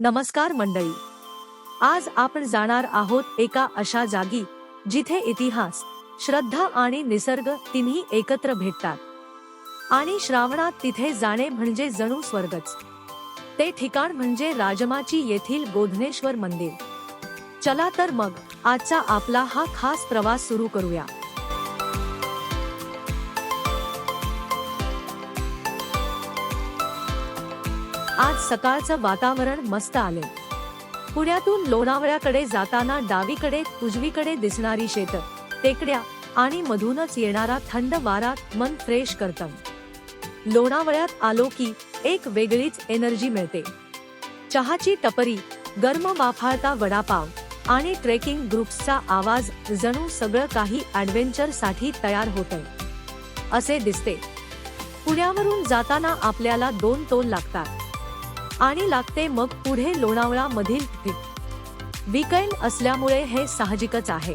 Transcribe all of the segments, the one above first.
नमस्कार मंडळी. आज आपण जाणार आहोत एका अशा जागी जिथे इतिहास श्रद्धा आणि निसर्ग तिन्ही एकत्र भेटतात. आणि श्रावणात तिथे जाणे म्हणजे जणू स्वर्गच. ते ठिकाण म्हणजे राजमाची येथील गोधनेश्वर मंदिर. चला तर मग आजचा आपला हा खास प्रवास सुरू करूया. आज सकाळचं वातावरण मस्त आले पुण्यातून लोणावळ्याकडे जाताना डावीकडे उजवीकडे दिसणारी शेत टेकड्या आणि मधूनच येणारा थंड वारा मन फ्रेश करतं. लोणावळ्यात आलो की एक वेगळीच एनर्जी मिळते. चहाची टपरी गर्म वाफाळता वडापाव आणि ट्रेकिंग ग्रुप्सचा आवाज जणू सगळं काही ॲडव्हेंचरसाठी तयार होतंय. असे दिसते. पुण्यावरून जाताना आपल्याला दोन टोल लागतात. आणि लागते मग पुढे लोणावळा मधील विकेंड असल्यामुळे हे साहजिकच आहे.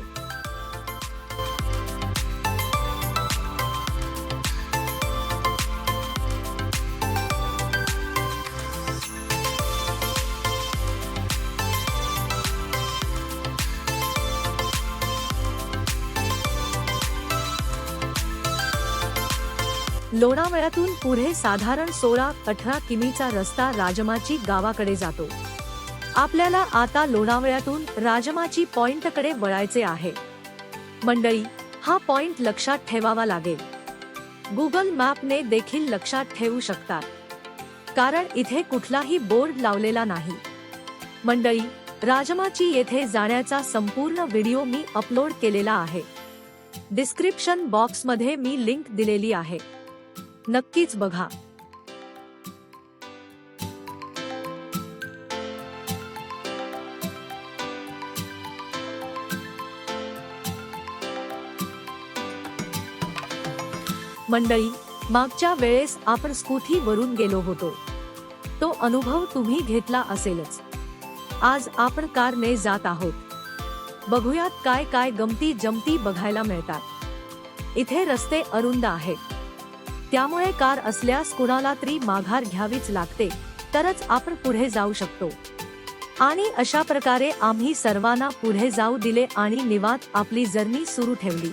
लोणावळ्यातून पुढे साधारण सोळा अठरा किमीचा रस्ता राजमाची गावाकडे जातो. आपल्याला आता लोणावळ्यातून राजमाची पॉइंटकडे वळायचे आहे. मंडळी हा पॉइंट लक्षात ठेवावा लागेल. गुगल मॅपने देखील लक्षात ठेवू शकतात. कारण इथे कुठलाही बोर्ड लावलेला नाही. मंडळी राजमाची येथे जाण्याचा संपूर्ण व्हिडिओ मी अपलोड केलेला आहे. डिस्क्रिप्शन बॉक्समध्ये मी लिंक दिलेली आहे. नक्कीच बघा. मंडळी मागच्या वेळेस आपण स्कूथी वरून गेलो होतो. तो अनुभव तुम्ही घेतला असेलच. आज आपण कारने जात आहोत. बघूयात काय काय गमती जमती बघायला मिळतात. इथे रस्ते अरुंद आहेत. त्यामुळे कार असल्यास कुणाला तरी माघार घ्यावीच लागते तरच आपण पुढे जाऊ शकतो. आणि अशा प्रकारे आम्ही सर्वांना पुढे जाऊ दिले आणि निवात आपली जर्नी सुरू ठेवली.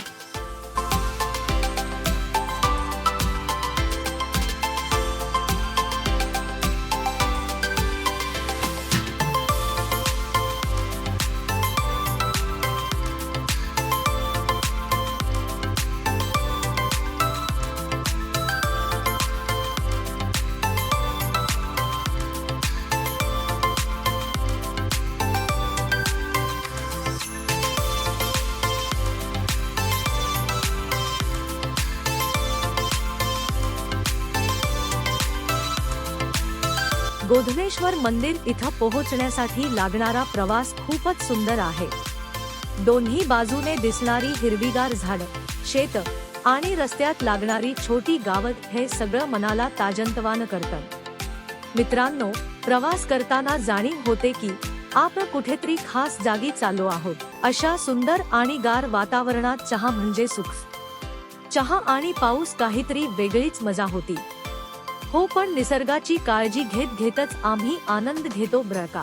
गोधनेश्वर मंदिर इथं पोहोचण्यासाठी लागणारा प्रवास खूपच सुंदर आहे. दोन्ही बाजूने दिसणारी हिरवीगार झाड शेत आणि रस्त्यात लागणारी छोटी गावत हे सगळं मनाला ताजंतवान करतं. मित्रांनो प्रवास करताना जाणीव होते की आपण कुठेतरी खास जागी चाललो आहोत. अशा सुंदर आणि गार वातावरणात चहा म्हणजे सुख. चहा आणि पाऊस काहीतरी वेगळीच मजा होती. हो पण निसर्गाची काळजी घेत घेतच आम्ही आनंद घेतो बरं का?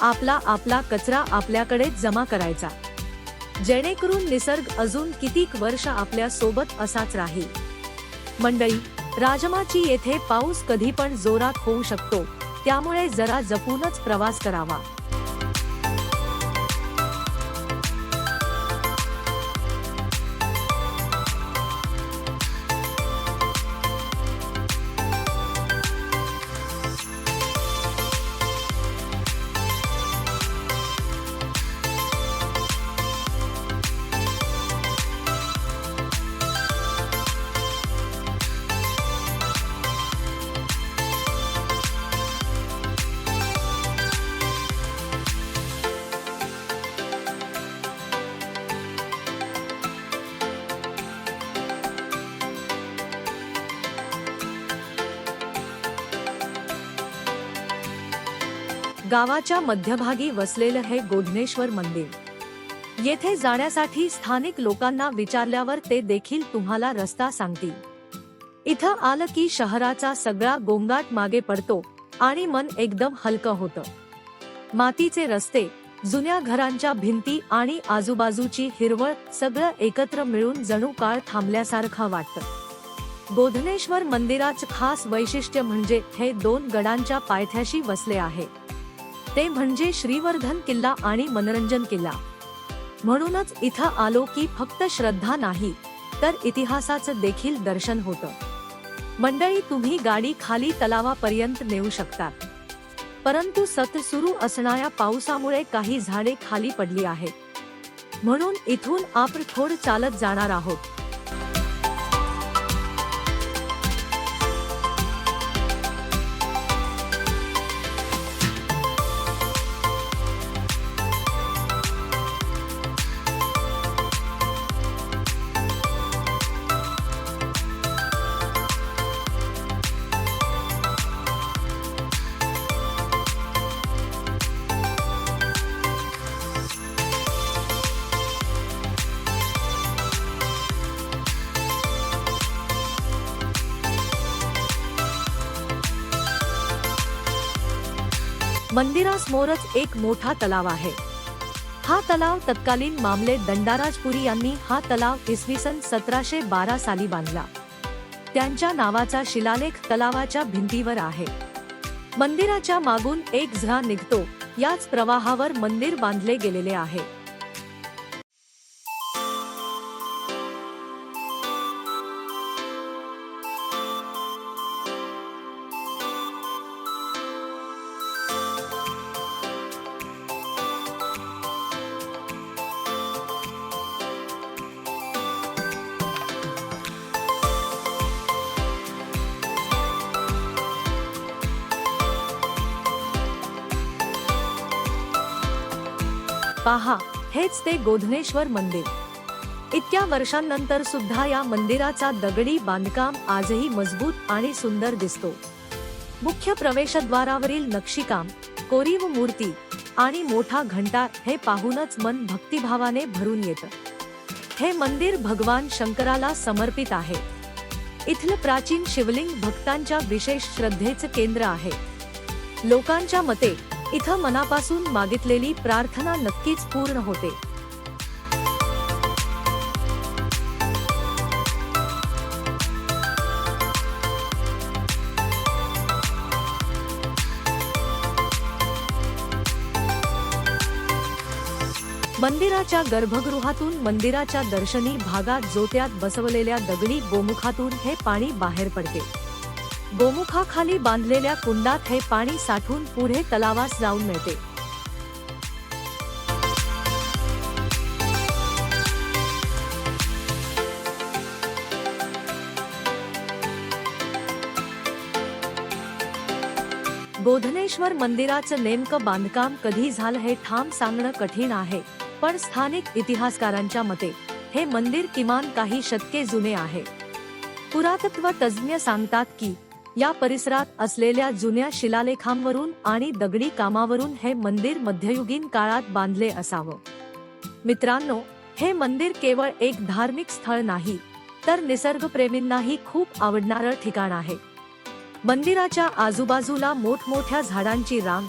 आपला आपला कचरा आपल्याकडे जमा करायचा. जेणेकरून निसर्ग अजून कितीक वर्ष आपल्यासोबत असाच राहील. मंडळी राजमाची येथे पाऊस कधी पण जोरात होऊ शकतो त्यामुळे जरा जपूनच प्रवास करावा. गावाच्या मध्यभागी वसलेलं हे गोधनेश्वर मंदिर. येथे जाण्यासाठी स्थानिक लोकांना विचारल्यावर ते देखील तुम्हाला रस्ता सांगतील. इथं आलं की शहराचा सगळा गोंगाट मागे पडतो आणि मन एकदम हलकं होतं. मातीचे रस्ते जुन्या घरांच्या भिंती आणि आजूबाजूची हिरवळ सगळं एकत्र मिळून जणू काळ थांबल्यासारखं वाटतं. गोधनेश्वर मंदिराचं खास वैशिष्ट्य म्हणजे हे दोन गडांच्या पायथ्याशी वसले आहे. ते म्हणजे श्रीवर्धन किल्ला आणि मनोरंजन किल्ला. म्हणूनच इथं आलो की फक्त श्रद्धा नाही तर इतिहासाचं देखील दर्शन होतं. मंडळी तुम्ही गाडी खाली तलावापर्यंत नेऊ शकता. परंतु सत्र सुरू असणाऱ्या पावसामुळे काही झाडे खाली पडली आहेत. म्हणून इथून आपण थोड चालत जाणार आहोत. मंदिरासमोरच एक मोठा तलाव आहे. हा तलाव तत्कालीन मामले दंडाराजपुरी यांनी हा तलाव इसवी सन सतराशे बारा साली बांधला. त्यांच्या नावाचा शिलालेख तलावाच्या भिंतीवर आहे. मंदिराच्या मागून एक झरा निघतो याच प्रवाहावर मंदिर बांधले गेलेले आहे. पहा हेच ते गोधनेश्वर मंदिर. इतक्या वर्षांनंतर सुद्धा या मंदिराचा दगडी बांधकाम आजही मजबूत आणि सुंदर दिसतो. मुख्य प्रवेशद्वारावरील नक्षीकाम कोरीव मूर्ती आणि मोठा घंटा हे पाहूनच मन भक्तिभावाने भरून येतं. हे मंदिर भगवान शंकराला समर्पित आहे. इथलं प्राचीन शिवलिंग भक्तांच्या विशेष श्रद्धेचं केंद्र आहे. लोकांच्या मते इथं मनापासून मागितलेली प्रार्थना नक्कीच पूर्ण होते. मंदिराच्या गर्भगृहातून मंदिराच्या दर्शनी भागात जोत्यात बसवलेल्या दगडी गोमुखातून हे पाणी बाहेर पडते. गोमुखाखाली बांधलेल्या कुंडात हे पाणी साठून पुढे तलावास जाऊन मिळते. बोधनेश्वर मंदिराचं नेमकं बांधकाम कधी झालं हे ठाम सांगणं कठीण आहे पण स्थानिक इतिहासकारांच्या मते हे मंदिर किमान काही शतके जुने आहे. पुरातत्व तज्ज्ञ सांगतात की या परिसरात असलेल्या जुन्या शिलालेखांवरून आणि दगडी कामावरून हे मंदिर मध्ययुगीन काळात बांधले असावं. मित्रांनो हे मंदिर केवळ एक धार्मिक स्थळ नाही तर निसर्गप्रेमींनाही खूप आवडणारं ठिकाण आहे. मंदिराच्या आजूबाजूला मोठमोठ्या झाडांची रांग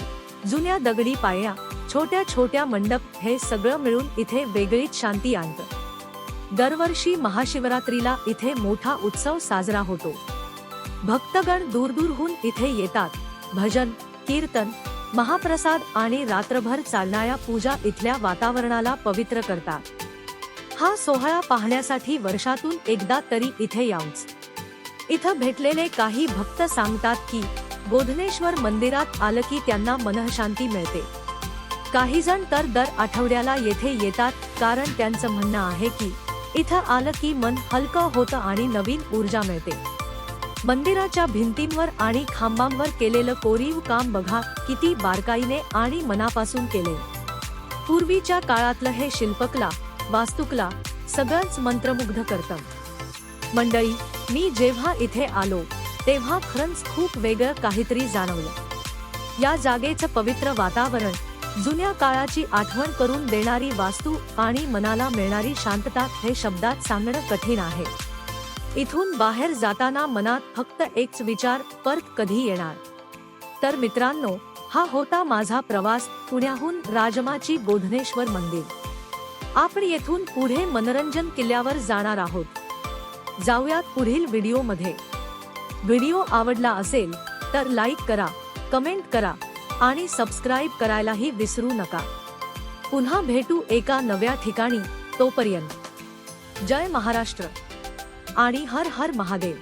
जुन्या दगडी पाया छोट्या छोट्या मंडप हे सगळं मिळून इथे वेगळीच शांती आणतं. दरवर्षी महाशिवरात्रीला इथे मोठा उत्सव साजरा होतो. भक्तगण दूरदूरहून इथे येतात. भजन कीर्तन महाप्रसाद आणि रात्रभर चालणाऱ्या पूजा इथल्या वातावरणाला पवित्र करतात. हा सोहळा पाहण्यासाठी वर्षातून एकदा तरी इथे यावच इथं भेटलेले काही भक्त सांगतात की बोधनेश्वर मंदिरात आलं की त्यांना मनःशांती मिळते. काही जण तर दर आठवड्याला येथे येतात कारण त्यांचं म्हणणं आहे की इथं आलं की मन हलकं होतं आणि नवीन ऊर्जा मिळते. मंदिराच्या भिंतींवर आणि खांबांवर केलेलं कोरीव काम बघा किती बारकाईने आणि मनापासून केले. पूर्वीच्या काळातलं हे शिल्पकला वास्तुकला सगळंच मंत्रमुग्ध करतं. मंडळी मी जेव्हा इथे आलो तेव्हा खरंच खूप वेगळं काहीतरी जाणवलं. या जागेचं पवित्र वातावरण जुन्या काळाची आठवण करून देणारी वास्तू आणि मनाला मिळणारी शांतता हे शब्दात सांगणं कठीण आहे. इथून बाहेर जाताना मनात फक्त एकच विचार परत कधी येणार? तर मित्रांनो हा होता माझा प्रवास पुण्याहून राजमाची बोधनेश्वर मंदिर. आपण येथून पुढे मनोरंजन किल्ल्यावर जाणार आहोत. जाऊयात पुढील व्हिडिओमध्ये. व्हिडिओ आवडला असेल तर लाईक करा कमेंट करा आणि सबस्क्राईब करायलाही विसरू नका. पुन्हा भेटू एका नव्या ठिकाणी तोपर्यंत. जय महाराष्ट्र. आणि हर हर महादेव.